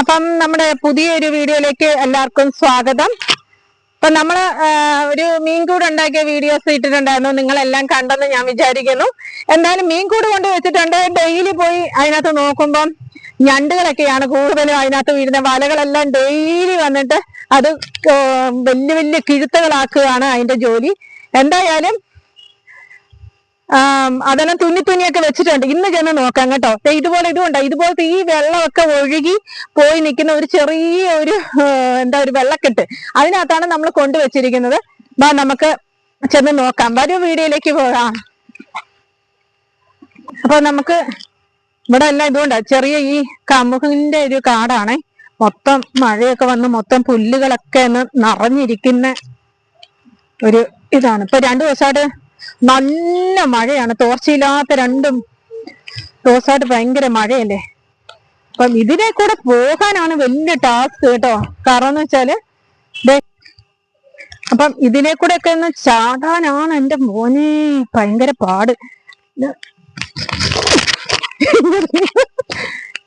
അപ്പം നമ്മുടെ പുതിയൊരു വീഡിയോയിലേക്ക് എല്ലാവർക്കും സ്വാഗതം. അപ്പൊ നമ്മൾ ഒരു മീൻകൂട് ഉണ്ടാക്കിയ വീഡിയോസ് ഇട്ടിട്ടുണ്ടായിരുന്നു. നിങ്ങളെല്ലാം കണ്ടെന്ന് ഞാൻ വിചാരിക്കുന്നു. എന്തായാലും മീൻകൂട് കൊണ്ട് വെച്ചിട്ടുണ്ട്. ഡെയിലി പോയി അതിനകത്ത് നോക്കുമ്പം ഞണ്ടുകളൊക്കെയാണ് കൂടുതലും അതിനകത്ത് വീഴുന്ന. വലകളെല്ലാം ഡെയിലി വന്നിട്ട് അത് വലിയ വലിയ കിഴുത്തകളാക്കുകയാണ് അതിന്റെ ജോലി. എന്തായാലും അതെല്ലാം തുന്നി തുന്നിയൊക്കെ വെച്ചിട്ടുണ്ട്. ഇന്ന് ചെന്ന് നോക്കാം കേട്ടോ. ഇതുപോലെ ഇതുകൊണ്ട് ഇതുപോലത്തെ ഈ വെള്ളമൊക്കെ ഒഴുകി പോയി നിൽക്കുന്ന ഒരു ചെറിയ ഒരു എന്താ ഒരു വെള്ളക്കെട്ട്. അതിനകത്താണ് നമ്മൾ കൊണ്ടുവച്ചിരിക്കുന്നത്. വാ നമുക്ക് ചെന്ന് നോക്കാം. വരൂ വീഡിയോയിലേക്ക് പോകാം. അപ്പൊ നമുക്ക് ഇവിടെ എല്ലാം ഇതുകൊണ്ടാ ചെറിയ ഈ കമുകിന്റെ ഒരു കാടാണേ. മൊത്തം മഴയൊക്കെ വന്ന് മൊത്തം പുല്ലുകളൊക്കെ ഒന്ന് നിറഞ്ഞിരിക്കുന്ന ഒരു ഇതാണ്. ഇപ്പൊ രണ്ടു ദിവസമായിട്ട് നല്ല മഴയാണ്. തോർച്ചയില്ലാത്ത രണ്ടും ദിവസമായിട്ട് ഭയങ്കര മഴയല്ലേ? അപ്പം ഇതിനെ കൂടെ പോകാനാണ് വലിയ ടാസ്ക് കേട്ടോ. കാരണം എന്ന് വെച്ചാൽ അപ്പം ഇതിനെ കൂടെ ഒക്കെ ഒന്ന് ചാടാനാണ് എന്റെ മോനെ ഭയങ്കര പാട്.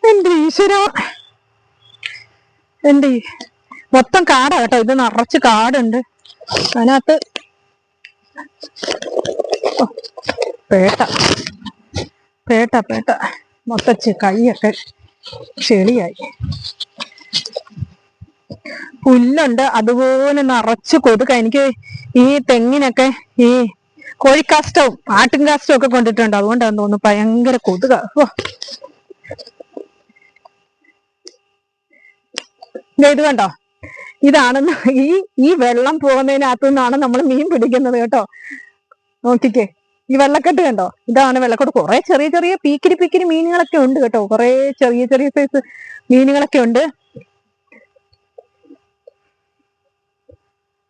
എന്റെ ഈശ്വര. എന്റെ മൊത്തം കാടാ കേട്ടോ. ഇത് നിറച്ച് കാടുണ്ട്. അതിനകത്ത് പേട്ട. പേട്ട പേട്ട. മൊത്തച്ച് കൈയൊക്കെ ചെളിയായി. പുല്ലുണ്ട്. അതുപോലെ നിറച്ച് കൊതുക. എനിക്ക് ഈ തെങ്ങിനൊക്കെ ഈ കോഴിക്കാസ്റ്റവും ആട്ടിൻ കാസ്റ്റവും ഒക്കെ കൊണ്ടിട്ടുണ്ട്. അതുകൊണ്ടാന്ന് തോന്നുന്നു ഭയങ്കര കൊതുക. ഇത് കണ്ടോ? ഇതാണ് ഈ ഈ വെള്ളം പോകുന്നതിനകത്തു നിന്നാണ് നമ്മൾ മീൻ പിടിക്കുന്നത് കേട്ടോ. നോക്കിക്കേ. ഈ വെള്ളക്കെട്ട് കണ്ടോ? ഇതാണ് വെള്ളക്കെട്ട്. കുറെ ചെറിയ ചെറിയ പീക്കിരി പീക്കിരി മീനുകളൊക്കെ ഉണ്ട് കേട്ടോ. കുറെ ചെറിയ ചെറിയ സൈസ് മീനുകളൊക്കെ ഉണ്ട്.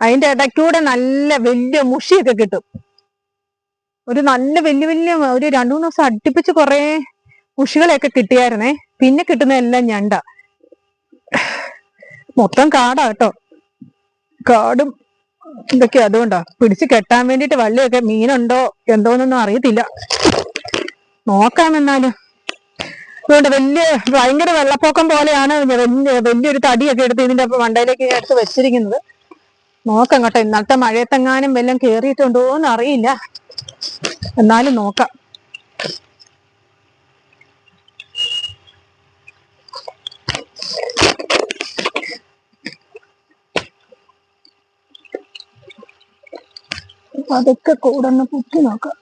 അതിന്റെ ഇടയ്ക്കൂടെ നല്ല വലിയ മുഷിയൊക്കെ കിട്ടും. ഒരു നല്ല വലിയ വലിയ ഒരു രണ്ടു മൂന്ന് ദിവസം അടുപ്പിച്ച് കുറെ മുഷികളെയൊക്കെ കിട്ടിയായിരുന്നേ. പിന്നെ കിട്ടുന്ന എല്ലാം ഞണ്ട. മൊത്തം കാടാ കേട്ടോ കാടും ഇതൊക്കെ അതുകൊണ്ടാ. പിടിച്ച് കെട്ടാൻ വേണ്ടിട്ട് വള്ളിയൊക്കെ മീനുണ്ടോ എന്തോന്നൊന്നും അറിയത്തില്ല. നോക്കാം എന്നാലും. അതുകൊണ്ട് വലിയ ഭയങ്കര വെള്ളപ്പൊക്കം പോലെയാണ് വലിയ വലിയൊരു തടിയൊക്കെ എടുത്ത് ഇതിന്റെ മണ്ടയിലേക്ക് എടുത്ത് വെച്ചിരിക്കുന്നത്. നോക്കാം കേട്ടോ. ഇന്നത്തെ മഴയത്തെങ്ങാനും വല്ലതും കേറിയിട്ടുണ്ടോ എന്ന് അറിയില്ല. എന്നാലും നോക്കാം. അതൊക്കെ കൂടെ ഒന്ന് കുത്തി നോക്കാം.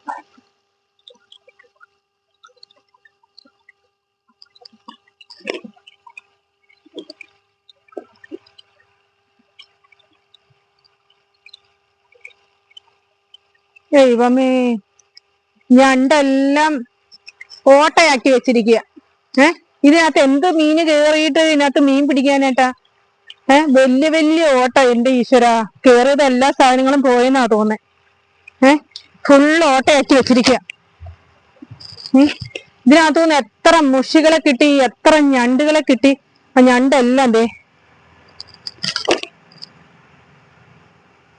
ദൈവമേ ഞണ്ടെല്ലാം ഓട്ടയാക്കി വെച്ചിരിക്കുക ഏ? ഇതിനകത്ത് എന്ത് മീന് കേറിയിട്ട് ഇതിനകത്ത് മീൻ പിടിക്കാനായിട്ടാ? ഏഹ് വലിയ വലിയ ഓട്ട എന്റെ ഈശ്വര. കേറിയത് എല്ലാ സാധനങ്ങളും പോയെന്നാ തോന്നേ. ഏ? ഫുള്ള് ഓട്ടയാക്കി വെച്ചിരിക്കുക ഇതിനകത്തു നിന്ന് എത്ര മുഷികളെ കിട്ടി എത്ര ഞണ്ടുകളെ കിട്ടി. ആ ഞണ്ടെല്ലാം ദേ.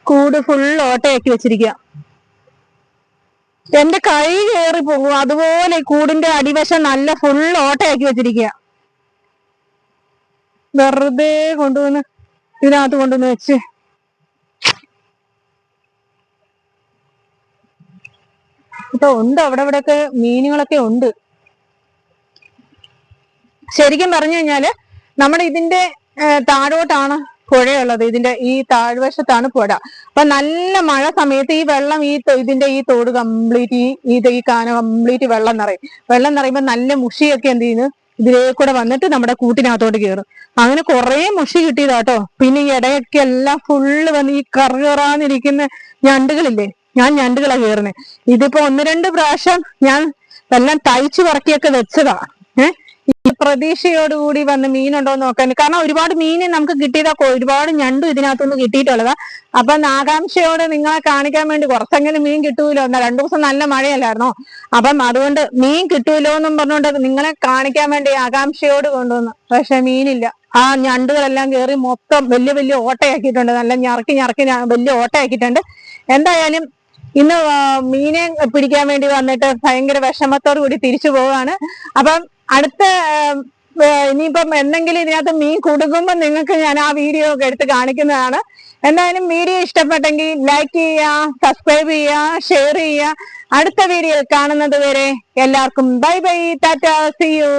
കൂട് ഫുള്ള് ഓട്ടയാക്കി വെച്ചിരിക്കുക എന്റെ കൈ കയറി പോകും. അതുപോലെ കൂടിന്റെ അടിവശം നല്ല ഫുള്ള് ഓട്ടയാക്കി വെച്ചിരിക്കുക വെറുതെ കൊണ്ടുവന്ന് ഇതിനകത്ത് കൊണ്ടുവന്ന് വെച്ച്. ഇപ്പൊ ഉണ്ട് അവിടെ ഇവിടെ ഒക്കെ മീനുകളൊക്കെ ഉണ്ട്. ശരിക്കും പറഞ്ഞു കഴിഞ്ഞാൽ നമ്മുടെ ഇതിന്റെ താഴോട്ടാണ് പുഴയുള്ളത്. ഇതിന്റെ ഈ താഴ്വശത്താണ് പുഴ. അപ്പൊ നല്ല മഴ സമയത്ത് ഈ വെള്ളം ഈ ഇതിന്റെ ഈ തോട് കംപ്ലീറ്റ് ഈ ഈ കാന കംപ്ലീറ്റ് വെള്ളം നിറയും. വെള്ളം നിറയുമ്പോൾ നല്ല മുഷിയൊക്കെ എന്ത് ചെയ്യുന്നു? ഇതിലേ കൂടെ വന്നിട്ട് നമ്മുടെ കൂട്ടിനകത്തോട്ട് കയറും അങ്ങനെ കുറെ മുഷി കിട്ടിയതാട്ടോ. പിന്നെ ഈ ഇടയൊക്കെ എല്ലാം ഫുള്ള് വന്ന് ഈ കറുകറാന്നിരിക്കുന്ന ഞണ്ടുകളില്ലേ? ഞാൻ ഞണ്ടുകളാ കയറുന്നത് ഇതിപ്പോ ഒന്ന് രണ്ട് പ്രാവശ്യം ഞാൻ എല്ലാം തയ്ച്ചു പറക്കിയൊക്കെ വെച്ചതാ. ഏഹ് ഈ പ്രതീക്ഷയോടുകൂടി വന്ന് മീനുണ്ടോ എന്ന് നോക്കാൻ. കാരണം ഒരുപാട് മീന് നമുക്ക് കിട്ടിയതാ. ഒരുപാട് ഞണ്ടും ഇതിനകത്തുനിന്ന് കിട്ടിയിട്ടുള്ളതാ. അപ്പൊ ആകാംക്ഷയോടെ നിങ്ങളെ കാണിക്കാൻ വേണ്ടി കുറച്ചെങ്കിലും മീൻ കിട്ടൂലോ? എന്നാ രണ്ടു ദിവസം നല്ല മഴയല്ലായിരുന്നോ? അപ്പം അതുകൊണ്ട് മീൻ കിട്ടൂലോ എന്നും പറഞ്ഞുകൊണ്ട് നിങ്ങളെ കാണിക്കാൻ വേണ്ടി ആകാംക്ഷയോട് കൊണ്ടുവന്നു. പക്ഷെ മീനില്ല. ആ ഞണ്ടുകളെല്ലാം കയറി മൊത്തം വലിയ വലിയ ഓട്ടയാക്കിയിട്ടുണ്ട്. നല്ല ഞറക്കി ഞറക്കി വലിയ ഓട്ടയാക്കിയിട്ടുണ്ട്. എന്തായാലും ഇന്ന് മീനെ പിടിക്കാൻ വേണ്ടി വന്നിട്ട് ഭയങ്കര വിഷമത്തോടു കൂടി തിരിച്ചു പോവാണ്. അപ്പം അടുത്ത ഇനിയിപ്പം എന്തെങ്കിലും ഇതിനകത്ത് മീൻ കുടുങ്ങുമ്പോൾ നിങ്ങൾക്ക് ഞാൻ ആ വീഡിയോ ഒക്കെ എടുത്ത് കാണിക്കുന്നതാണ്. എന്തായാലും വീഡിയോ ഇഷ്ടപ്പെട്ടെങ്കിൽ ലൈക്ക് ചെയ്യുക സബ്സ്ക്രൈബ് ചെയ്യുക ഷെയർ ചെയ്യുക. അടുത്ത വീഡിയോ കാണുന്നത് വരെ എല്ലാവർക്കും bye bye tata see you